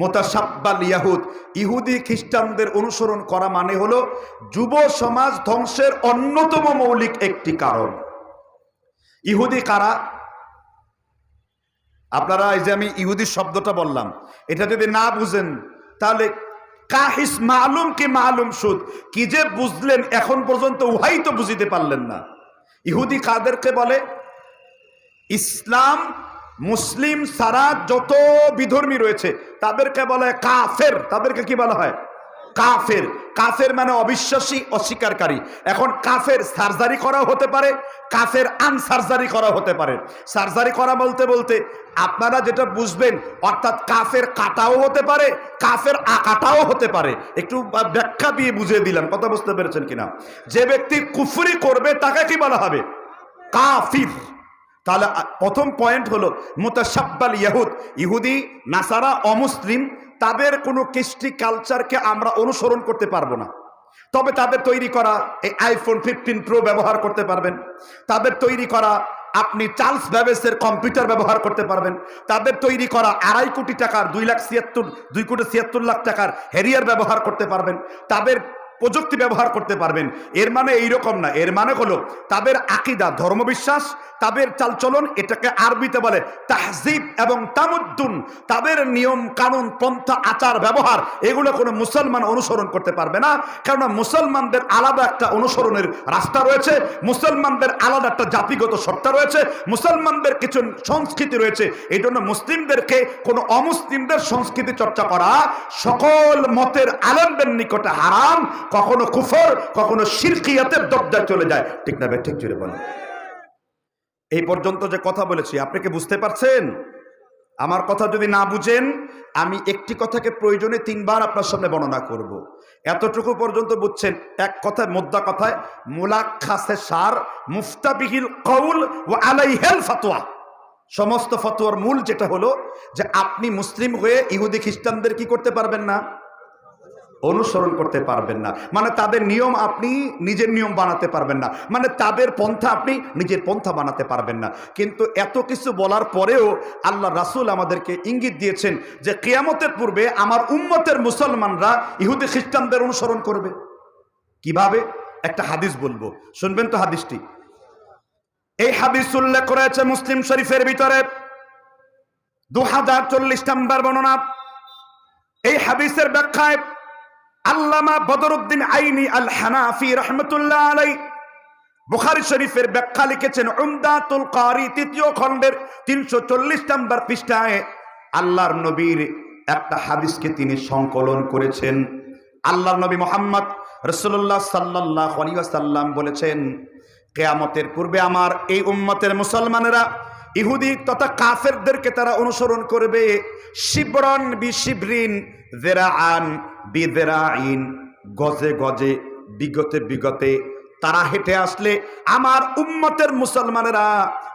মোতাসাব্বাল ইয়াহুদ। ইহুদি খ্রিস্টানদের অনুসরণ করা মানে হলো যুব সমাজ ধ্বংসের অন্যতম মৌলিক একটি কারণ। ইহুদি কারা? আপনারা এই যে আমি ইহুদি শব্দটা বললাম, এটা যদি না বুঝেন, তাহলে কাহিস মালুম কি মালুম সুদ? কি যে বুঝলেন, এখন পর্যন্ত উহাই তো বুঝিতে পারলেন না। ইহুদি কাদেরকে বলে? ইসলাম মুসলিম সারা যত বিধর্মী রয়েছে, তাদেরকে বলা হয় কাফের। তাদেরকে কি বলা হয়? কাফের। কাফের মানে অবিশ্বাসী, অস্বীকারী। এখন কাফের সার্জারি করা হতে পারে, কাফের আনসার্জারি করা হতে পারে। সার্জারি করা বলতে বলতে আপনারা যেটা বুঝবেন, অর্থাৎ কাফের কাটাও হতে পারে, কাফের আকাটাও হতে পারে। একটু ব্যাখ্যা দিয়ে বুঝিয়ে দিলাম, কথা বুঝতে পেরেছেন কিনা? যে ব্যক্তি কুফরি করবে, তাকে কি বলা হবে? কাফির। তাহলে প্রথম পয়েন্ট হলো মোতাসাব্বাল ইহুদ ইহুদি, নাসারা অমুসলিম তাদের কোনো কৃষ্টি কালচারকে আমরা অনুসরণ করতে পারব না। তবে তাদের তৈরি করা এই আইফোন ফিফটিন প্রো ব্যবহার করতে পারবেন। তাদের তৈরি করা আপনি চার্লস ব্যাবেসের কম্পিউটার ব্যবহার করতে পারবেন। তাদের তৈরি করা আড়াই কোটি টাকার, দুই লাখ ছিয়াত্তর, দুই কোটি ছিয়াত্তর লাখ টাকার হেরিয়ার ব্যবহার করতে পারবেন। তাদের প্রযুক্তি ব্যবহার করতে পারবেন। এর মানে এইরকম না। এর মানে হলো, তাদের আকিদা ধর্মবিশ্বাস, তাদের চালচলন এটাকে আরবিতে বলে তাহজিব এবং তামুদ্দুন। তাদের নিয়ম, কানুন, পন্থা, আচার, ব্যবহার, এগুলো কোনো মুসলমান অনুসরণ করতে পারবে না। কেননা মুসলমানদের আলাদা একটা অনুসরণের রাস্তা রয়েছে, মুসলমানদের আলাদা একটা জাতিগত সত্তা রয়েছে, মুসলমানদের কিছু সংস্কৃতি রয়েছে। এই জন্য মুসলিমদেরকে, কোনো অমুসলিমদের সংস্কৃতি চর্চা করা সকল মতের আলমদের নিকটে হারাম। কখনো কুফর, কখনো শিরকিয়াতের দরজায় চলে যায়। ঠিক না ঠিক জুড়ে বলেন। এই পর্যন্ত যে কথা বলেছি, আপনি কি বুঝতে পারছেন? আমার কথা যদি না বুঝেন, আমি একটি কথাকে প্রয়োজনে তিনবার আপনার সামনে বর্ণনা করব। এতটুকু পর্যন্ত বুঝছেন, এক কথায় মোদ্দা কথায় মুলাক্ষাসে সার, মুফতাবিহিল কৌল ও আলাইহেল ফাতোয়া সমস্ত ফতোয়ার মূল যেটা হলো যে আপনি মুসলিম হয়ে ইহুদি খ্রিস্টানদের কি করতে পারবেন না? অনুসরণ করতে পারবেন না। মানে তাদের নিয়ম আপনি নিজের নিয়ম বানাতে পারবেন না। মানে তাদের পন্থা আপনি নিজের পন্থা বানাতে পারবেন না। কিন্তু এত কিছু বলার পরেও আল্লাহ রাসূল আমাদেরকে ইঙ্গিত দিয়েছেন যে কেয়ামতের পূর্বে আমার উম্মতের মুসলমানরা ইহুদি খ্রিস্টানদের অনুসরণ করবে। কীভাবে? একটা হাদিস বলব। শুনবেন তো হাদিসটি। এই হাদিস উল্লেখ করেছে মুসলিম শরীফের ভিতরে। দু হাজার চল্লিশ নম্বর বর্ণনা। এই হাদিসের ব্যাখ্যায় আল্লামা বদরুদ্দিন আইনি আল হানাফি রহমতুল্লাহ আলাই বুখারি শরীফের ব্যাখ্যা লিখেছেন, উমদাতুল কারি তৃতীয় খণ্ডের তিনশো চল্লিশ নম্বর পৃষ্ঠায় আল্লাহর নবীর একটা হাদিসকে তিনি সংকলন করেছেন। আল্লাহর নবী মোহাম্মদ রসুল্লাহ সাল্লাহ সাল্লাম বলেছেন, কেয়ামতের পূর্বে আমার এই উম্মতের মুসলমানেরা, ইহুদি তথা কাফেরদেরকে তারা অনুসরণ করবে, শিবরন বি শিবরিন, জেরাআন বি ইন গজে গজে, বিগতে বিগতে তারা হেঁটে আসলে আমার উম্মতের মুসলমানেরা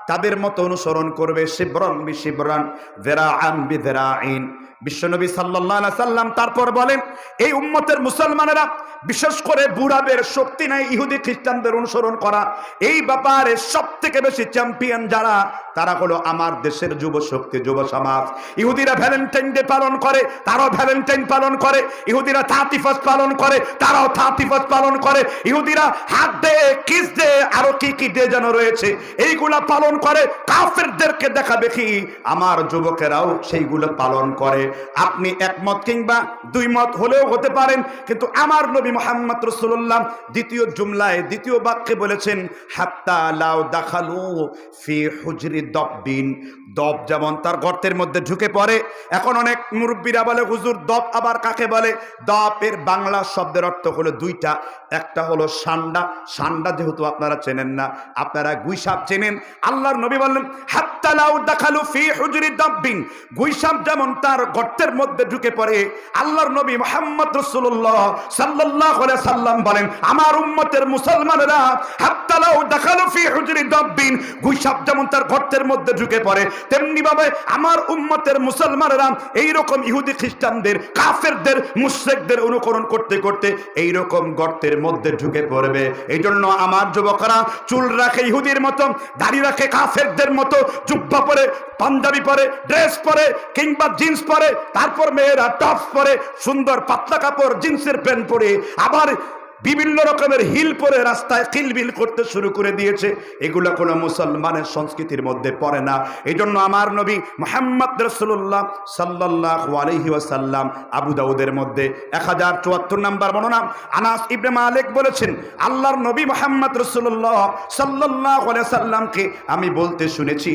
তাদের মতো অনুসরণ করবে শিবরণ বি শিবরণ শিবরন জেরাআন বি জেরাইন বিশ্বনবী সাল্লাহ সাল্লাম তারপর বলেন, এই উম্মতের মুসলমানেরা, বিশেষ করে বুড়াদের শক্তি নাই ইহুদি খ্রিস্টানদের অনুসরণ করা, এই ব্যাপারে সব থেকে বেশি চ্যাম্পিয়ন যারা, তারা হলো আমার দেশের যুব শক্তি যুব সমাজ। ইহুদিরা ভ্যালেন্টাইন ডে পালন করে, তারাও ভ্যালেন্টাইন পালন করে। ইহুদিরা থার্টিফার্স্ট পালন করে, তারাও থার্টিফার্স্ট পালন করে। ইহুদিরা হাত ডে কিস ডে আরও কি কি ডে যেন রয়েছে, এইগুলা পালন করে। কাফেরদেরকে দেখা দেখি আমার যুবকেরাও সেইগুলো পালন করে। আপনি একমত কিংবা দুই মত হলেও হতে পারেন, কিন্তু আমার নবী মোহাম্মদ রসুল্লাহ দ্বিতীয় জুমলায় দ্বিতীয় বাক্যে বলেছেন, হাত্তা লাউ দাখালু ফি হুজরি দববিন। দব যেমন তার গর্তের মধ্যে ঢুকে পড়ে, এখন অনেক মুরব্বীরা বলে, হুজুর, দব আবার কাকে বলে? দপের বাংলা শব্দের অর্থ হলো দুইটা, একটা হলো সান্ডা। সান্ডা যেহেতু আপনারা চেনেন না, আপনারা গুইসাপ চেনেন। আল্লাহর নবী বললেন, হাত্তা লাউ দাখালু ফি হুজরি দববিন। গুইসাপ যেমন তার গর্তের মধ্যে ঢুকে পড়ে আল্লাহর নবী মোহাম্মদ রসুল্লাহ সাল্লাহ সাল্লাম বলেন আমার উম্মতের মুসলমানেরা এই জন্য আমার যুবকরা চুল রাখে ইহুদির মতো, দাড়ি রাখে কাফেরদের মতো, জুব্বা পরে, পাঞ্জাবি পরে, ড্রেস পরে, কিংবা জিন্স পরে, তারপর মেয়েরা টপস পরে, সুন্দর পাতলা কাপড়, জিন্সের প্যান্ট পরে, আবার বিভিন্ন রকমের হিল পরে রাস্তায় কিলবিল করতে শুরু করে দিয়েছে। এগুলো কোনো মুসলমানের সংস্কৃতির মধ্যে পড়ে না। এই জন্য আমার নবী মোহাম্মদ রসুল্লাহ সাল্লাহ আলহি ওয়াসাল্লাম আবু দাউদের মধ্যে এক হাজার চুয়াত্তর নাম্বার বর্ণনা। আনাস ইবনে মালিক বলেছেন, আল্লাহর নবী মোহাম্মদ রসুল্লাহ সাল্লাহ সাল্লামকে আমি বলতে শুনেছি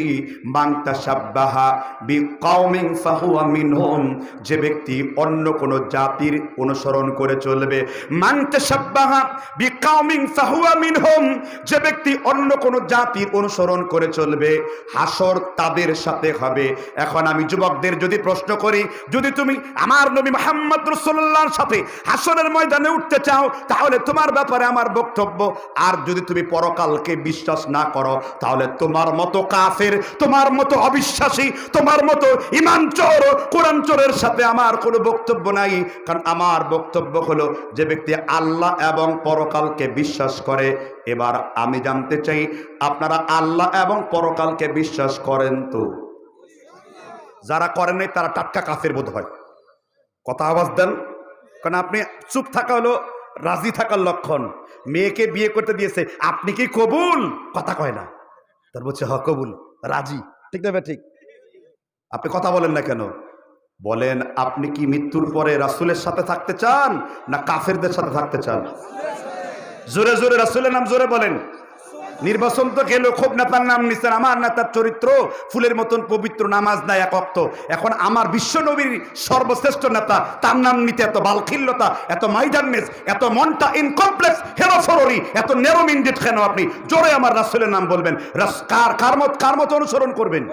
মাংতা সাব্বাহা বি কওমিন ফাহুয়া মিনহুম যে ব্যক্তি অন্য কোনো জাতির অনুসরণ করে চলবে। মাংতা যে ব্যক্তি অন্য কোন জাতির অনুসরণ করে চলবে, হাসর তাদের সাথে হবে। এখন আমি যুবকদের যদি প্রশ্ন করি, যদি তুমি আমার নবী মোহাম্মদ সাথে হাসরের ময়দানে উঠতে চাও, তাহলে তোমার ব্যাপারে আমার বক্তব্য। আর যদি তুমি পরকালকে বিশ্বাস না করো, তাহলে তোমার মতো কাফের, তোমার মতো অবিশ্বাসী, তোমার মতো ইমান চোর, কোরআন চোরের সাথে আমার কোনো বক্তব্য নাই। কারণ আমার বক্তব্য হলো, যে ব্যক্তি আল্লাহ এবং পরকালকে বিশ্বাস করে। এবার আমি জানতে চাই, আপনারা আল্লাহ এবং পরকালকে বিশ্বাস করেন তো? যারা করেন তারা টাটকা কাফের বোধ হয়। কথা আওয়াজ দেন। কারণ আপনি চুপ থাকা হলো, রাজি থাকার লক্ষণ। মেয়েকে বিয়ে করতে দিয়েছে, আপনি কি কবুল? কথা কয় না। তার বলছে হ কবুল, রাজি। ঠিক না ঠিক? আপনি কথা বলেন না কেন? বলেন, আপনি কি মৃত্যুর পরে রাসুলের সাথে থাকতে চান না কাফেরদের সাথে থাকতে চান? জোরে জোরে, রাসুলের নাম জোরে বলেন। নির্বাচন তো গেল, খুব নেতার নাম নিচ্ছেন আমার নেতার চরিত্র ফুলের মতন পবিত্র, নামাজ নাই এক অক্ত। এখন আমার বিশ্ব নবীর সর্বশ্রেষ্ঠ নেতা, তার নাম নিতে এত বালখিল্যতা, এত মাইডারনেস এত মনটা ইনকমপ্লেক্স হেরোফরি এত নেরো মিন্ডিট কেন আপনি? জোরে আমার রাসুলের নাম বলবেন। কার কার মত কার মত অনুসরণ করবেন?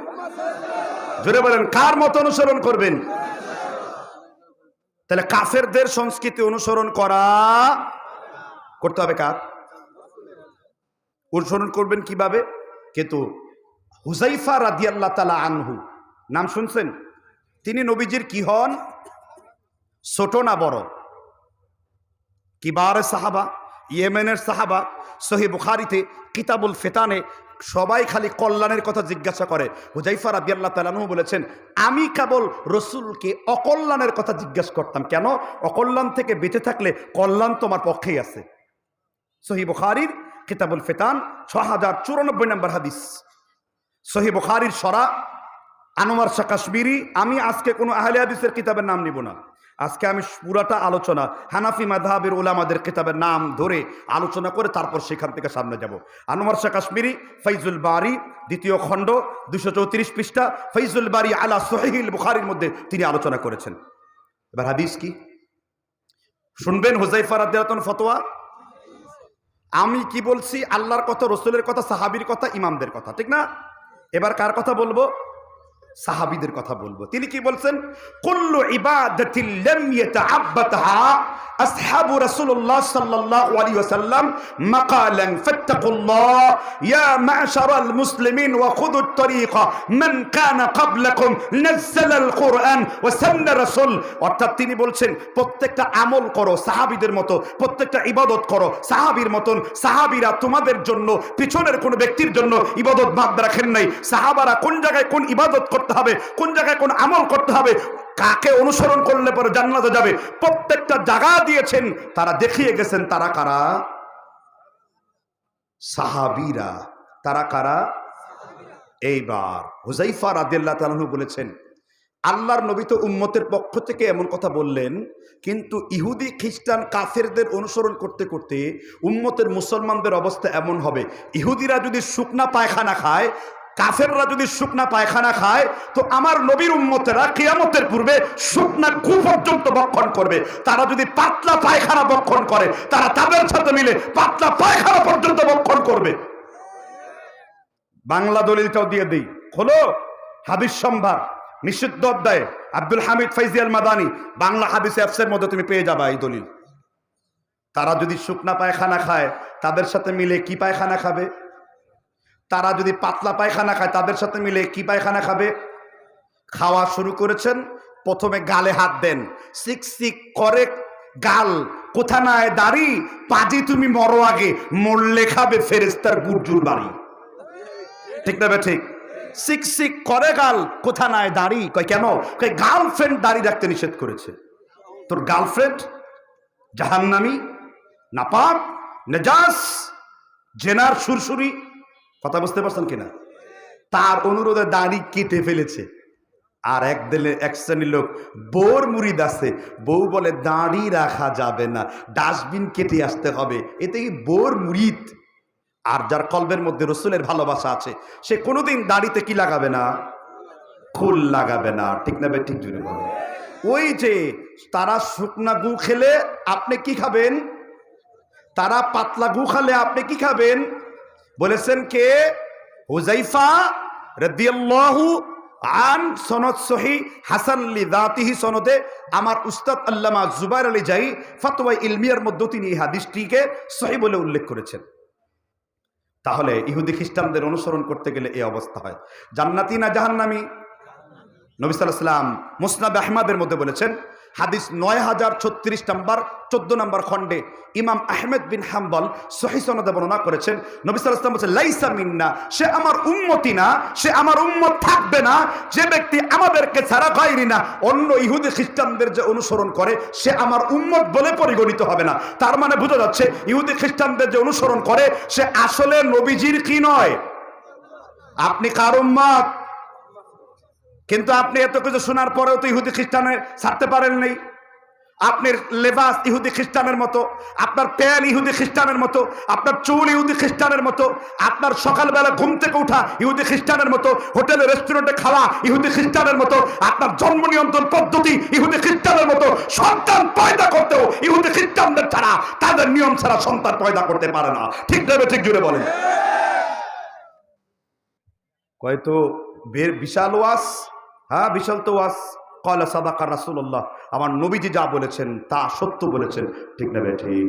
জোরে বলেন, কার মতো অনুসরণ করবেন? তাহলে কাফেরদের সংস্কৃতি অনুসরণ করা করতে হবে কার? অনুসরণ করবেন কীভাবে? কিন্তু হুজাইফা রাদিয়াল্লাহ তালা আনহু, নাম শুনছেন? তিনি নবীজির কি হন? ছোট না বড়? কিবার সাহাবা, ইয়েমেনের সাহাবা, সহি বুখারিতে কিতাবুল ফেতানে সবাই খালি কল্যাণের কথা জিজ্ঞাসা করে। হুজাইফা রাদিয়াল্লাহ তালানহু বলেছেন, আমি কেবল রসুলকে অকল্যাণের কথা জিজ্ঞাসা করতাম। কেন? অকল্যাণ থেকে বেঁচে থাকলে কল্যাণ তোমার পক্ষেই আছে। সহি বুখারির কিতাবুল ফেতান ছ হাজার চুরানব্বই নম্বর হাদিস। সহি বুখারির সরা, আনোয়ার শাহ কাশ্মীরি, আমি আজকে কোনো আহলে হাদিসের কিতাবের নাম নিব না। আজকে আমি পুরাটা আলোচনা হানাফি মাধাবের ওলামাদের কিতাবের নাম ধরে আলোচনা করে তারপর সেখান থেকে সামনে যাব। আনোয়ার শাহ কাশ্মীরি, ফৈজুল বারি, দ্বিতীয় খণ্ড দুশো চৌত্রিশ পৃষ্ঠা, ফৈজুল বারি আলা সোহেহিল বুখারির মধ্যে তিনি আলোচনা করেছেন। এবার হাদিস কি? শুনবেন হুজাইফা রাদিয়াতন ফতোয়া? আমি কি বলছি? আল্লাহর কথা, রসুলের কথা, সাহাবির কথা, ইমামদের কথা, ঠিক না? এবার কার কথা বলব? সাহাবিদের কথা বলব। তিনি কি বলছেন? কুল্লু তিনি বলছেন, প্রত্যেকটা আমল করো, সাহাবীদের মতো, প্রত্যেকটা ইবাদত করো, সাহাবীর মতন, সাহাবীরা তোমাদের জন্য, পিছনের কোন ব্যক্তির জন্য ইবাদত বাদ রাখেন নাই। সাহাবারা কোন জায়গায় কোন ইবাদত করতে হবে, কোন জায়গায় কোন আমল করতে হবে, কাকে অনুসরণ করলে পরে জান্নাতে যাবে, প্রত্যেকটা জায়গা দিয়েছেন, তারা দেখিয়ে গেছেন, তারা কারা? সাহাবিরা। তারা কারা? এইবার হুজাইফা রাদিয়াল্লাহু তাআলা বলেছেন, আল্লাহর নবী তো উম্মতের পক্ষ থেকে এমন কথা বললেন, কিন্তু ইহুদি, খ্রিস্টান, কাফেরদের অনুসরণ করতে করতে উম্মতের মুসলমানদের অবস্থা এমন হবে। ইহুদিরা যদি শুকনা পায়খানা খায় কাফেররা যদি শুকনা পায়খানা খায়, তো আমার নবীর উম্মতেরা কিয়ামতের পূর্বে শুকনা কু পর্যন্ত বক্ষণ করবে। তারা যদি পাতলা পায়খানা বক্ষণ করে, তারা তাদের সাথে মিলে পাতলা পায়খানা পর্যন্ত বক্ষণ করবে। বাংলা দলিলটাও দিয়ে দিই। হলো হাদিস সম্ভার, নিষিদ্ধ অধ্যায়ে, আব্দুল হামিদ ফাইজিয়াল মাদানি বাংলা হাদিস অ্যাপসের মধ্যে তুমি পেয়ে যাবা এই দলিল। তারা যদি শুকনা পায়খানা খায়, তাদের সাথে মিলে কি পায়খানা খাবে? তারা যদি পাতলা পায়খানা খায়, তাদের সাথে মিলে কি পায়খানা খাবে? খাওয়া শুরু করেছেন। প্রথমে গালে হাত দেন। সিক সিক করে, গাল, কোথা নাই দাড়ি? পাজি তুমি মরো আগে। মরলে খাবে ফেরেস্তার গুর্জুর বাড়ি। ঠিক না ঠিক? সিক সিক করে, গাল, কোথা নাই দাড়ি? কয়, কেন? কয়, গার্লফ্রেন্ড দাড়ি রাখতে নিষেধ করেছে। তোর গার্লফ্রেন্ড জাহান্নামি, নাপাক, নেজাস, জেনার সুরসুরি কথা বুঝতে পারছেন কিনা? তার অনুরোধে দাড়ি কেটে ফেলেছে। আর এক দিলে এক শ্রেণির লোক, বোর মুড়িদ আছে বউ বলে দাঁড়ি রাখা যাবে না, ডাস্টবিন কেটে আসতে হবে এতে কি বোর মুড়িদ আর যার কলবের মধ্যে রসুলের ভালোবাসা আছে, সে কোনোদিন দাড়িতে কি লাগাবে না? খুল লাগাবে না। ঠিক না ঠিক জুড়ে বলো ওই যে তারা শুকনা গু খেলে আপনি কি খাবেন? তারা পাতলা গু খালে আপনি কি খাবেন? বলেছেন কে? হুজাইফা রাদিয়াল্লাহু আন, সনদ সহি, হাসান লি দাতিহি সনদে আমার উস্তাদ আল্লামা জুবাইর আলী জাই ফতোয়া ইলমিয়ার মধ্যে তিনি এই হাদিসটিকে সহি বলে উল্লেখ করেছেন। তাহলে ইহুদি খ্রিস্টানদের অনুসরণ করতে গেলে এই অবস্থা হয়। জান্নাতি না জাহান্নামি? নবী সাল্লাহ সাল্লাম মুসনাদ আহমাদের মধ্যে বলেছেন হাদিস নয় হাজার ছত্রিশ নম্বর, চোদ্দ নম্বর খণ্ডে ইমাম আহমেদ বিন হাম্বল সহিসনদে বর্ণনা করেছেন, নবী সাল্লাহ সাল্লাম বলছেন, লাইসা মিন্না, সে আমার উন্মতি না, সে আমার উন্মত থাকবে না, যে ব্যক্তি আমাদেরকে ছাড়া গাইরি না, অন্য ইহুদি খ্রিস্টানদের যে অনুসরণ করে, সে আমার উম্মত বলে পরিগণিত হবে না। তার মানে বোঝা যাচ্ছে, ইহুদি খ্রিস্টানদের যে অনুসরণ করে, সে আসলে নবীজির কি নয়? আপনি কার উম্মত? কিন্তু আপনি এত কিছু শোনার পরেও তো ইহুদি খ্রিস্টানের ছাড়তে পারেন নাই। আপনার লেবাস ইহুদি খ্রিস্টানের মতো, আপনার প্যান ইহুদি খ্রিস্টানের মতো, আপনার চুল ইহুদি খ্রিস্টানের মতো, আপনার সকালবেলা ঘুম থেকে উঠা ইহুদি খ্রিস্টানের মতো, হোটেলে, রেস্টুরেন্টে খাওয়া ইহুদি খ্রিস্টানের মতো, আপনার জন্ম নিয়ন্ত্রণ পদ্ধতি ইহুদি খ্রিস্টানের মতো, সন্তান পয়দা করতেও ইহুদি খ্রিস্টানদের ছাড়া তাদের নিয়ম ছাড়া সন্তান পয়দা করতে পারে না। ঠিক দেবে ঠিক জুড়ে বলেন। হয়তো বিশাল ওয়াস হ্যাঁ বিশাল তো ওয়াস কয়লা সাদাকার রাসুল্লাহ আমার নবীজি যা বলেছেন, তা সত্য বলেছেন। ঠিক না ঠিক